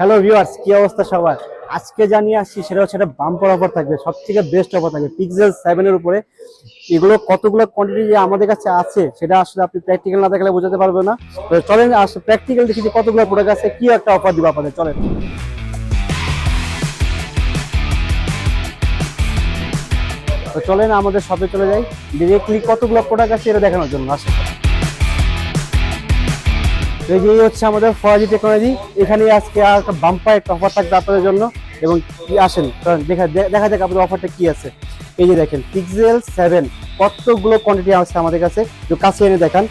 Hello viewers কি অবস্থা সবার? আজকে জানিয়ে আসছি সেটা হচ্ছে একটা বাম্পার অফার থাকবে সব থেকে বেস্ট অফার থাকবে পিক্সেল সেভেনের উপরে এগুলো কতগুলো কোয়ান্টিটি যে আমাদের কাছে আছে, সেটা আসলে আপনি প্র্যাকটিক্যাল না দেখলে বোঝাতে পারবেন না। চলেন আসলে প্র্যাকটিক্যাল দেখি যে কতগুলো প্রোডাক্ট আছে, কি একটা অফার দিব আপনাদের, চলেন। তো চলেন, আমাদের শপে চলে যাই। ডিরেক্টলি কতগুলো প্রোডাক্ট আছে এটা দেখানোর জন্য, আসেন। তো এই যে হচ্ছে আমাদের ফরাজি টেকনোলজি এখানে আজকে আর একটা বাম্পার একটা অফার থাকবে আপনাদের জন্য এবং আসেন চলেন দেখা দেখা যাক আপনাদের অফারটা কি আছে। এই যে দেখেন পিক্সেল সেভেন কতগুলো কোয়ান্টিটি আছে আমাদের কাছে? তো কাছে এনে দেখান।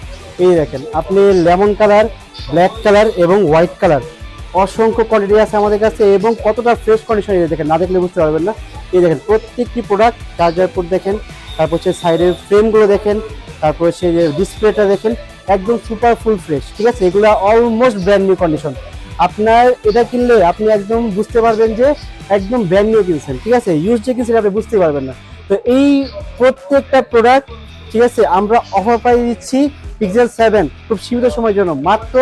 এই দেখেন, আপনি লেমন কালার ব্ল্যাক কালার এবং হোয়াইট কালার অসংখ্য কোয়ান্টিটি আছে আমাদের কাছে এবং কতটা ফ্রেশ কন্ডিশন এই দেখেন, না দেখলে বুঝতে পারবেন না। এই দেখেন, প্রত্যেকটি প্রোডাক্ট চার্জার দেখেন, তারপর হচ্ছে সাইডের ফ্রেমগুলো দেখেন, তারপর হচ্ছে যে ডিসপ্লেটা দেখেন একদম সুপার ফুল ফ্রেশ ঠিক আছে? এগুলো অলমোস্ট ব্র্যান্ড নিউ কন্ডিশন আপনার এটা কিনলে আপনি একদম বুঝতে পারবেন যে একদম ব্র্যান্ড নিউ কিনছেন, ঠিক আছে? ইউজ যে কিনছেন আপনি বুঝতে পারবেন না। তো এই প্রত্যেকটা প্রোডাক্ট ঠিক আছে, আমরা অফার পাই দিচ্ছি পিক্সেল সেভেন খুব সীমিত সময়ের জন্য। মাত্র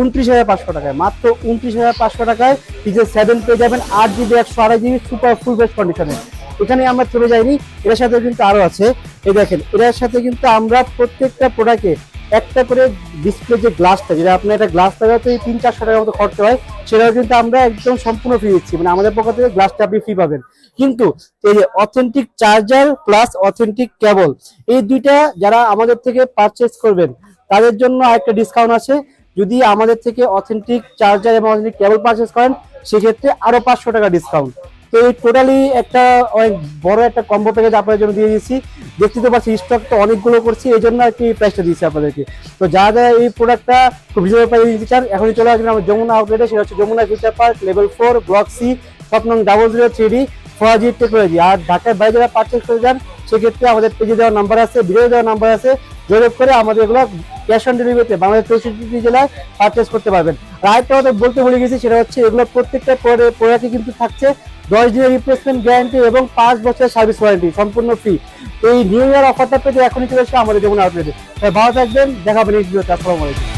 উনত্রিশ হাজার পাঁচশো টাকায়, মাত্র উনত্রিশ হাজার পাঁচশো টাকায় পিক্সেল সেভেন পেয়ে যাবেন আট জিবি একশো আড়াই জিবি সুপার ফুল বেস্ট কন্ডিশনে এখানে আমরা চলে যাইনি, এটার সাথে কিন্তু আরও আছে। এই দেখেন, এটার সাথে কিন্তু আমরা প্রত্যেকটা প্রোডাক্টে একটা করে ডিসপ্লে যে গ্লাসটা যেটা আপনার একটা গ্লাস লাগাতে তিন চারশো টাকার মতো খরচ হয়, সেটাও কিন্তু আমরা একদম সম্পূর্ণ ফ্রি দিচ্ছি। মানে আমাদের পক্ষ থেকে গ্লাসটা আপনি ফ্রি পাবেন। কিন্তু এই যে authentic charger plus authentic cable এই দুইটা যারা আমাদের থেকে পারচেস করবেন, তাদের জন্য আরেকটা ডিসকাউন্ট আছে। যদি আমাদের থেকে অথেন্টিক চার্জার এবং অথেন্টিক কেবল পারচেস করেন, সেক্ষেত্রে আরও পাঁচশো টাকা ডিসকাউন্ট তো এই টোটালি একটা, অনেক বড় একটা কম্বো প্যাকেজ আপনাদের জন্য দিয়ে দিয়েছি। দেখতে তো পাচ্ছি স্টক তো অনেকগুলো করছি, এই জন্য আর কি প্রাইসটা দিয়েছি আপনাদেরকে। তো যারা যারা এই প্রোডাক্টটা খুব রিজনেবল প্রাইসে নিতে চান, এখনই চলে আসবেন আমার যমুনা আউটলেটে সেটা হচ্ছে Jamuna future park level four block C স্বপ্ন double zero three D Faraji technology আর ঢাকার বাইরে যারা পারচেস করে যান সেক্ষেত্রে আমাদের পেজে দেওয়ার নাম্বার আছে ভিডিও দেওয়ার নাম্বার আছে। যোগাযোগ করে আমাদের এগুলো ক্যাশ অন ডেলিভারিতে বাংলাদেশ চৌষট্টি জেলায় পারচেস করতে পারবেন। আর আরেকটা কথা বলতে ভুলে গেছি, সেটা হচ্ছে এগুলো প্রত্যেকটা প্রোডাক্টে কিন্তু থাকছে দশ দিনের রিপ্লেসমেন্ট গ্যারান্টি এবং পাঁচ বছরের সার্ভিস ওয়ারেন্টি সম্পূর্ণ ফ্রি এই নিউ ইয়ার অফারটা পেতে এখনই চলে আসে আমাদের যেমন আউটলেটে ভালো থাকবেন দেখাবেন এই ভিডিওতে আসসালামু আলাইকুম।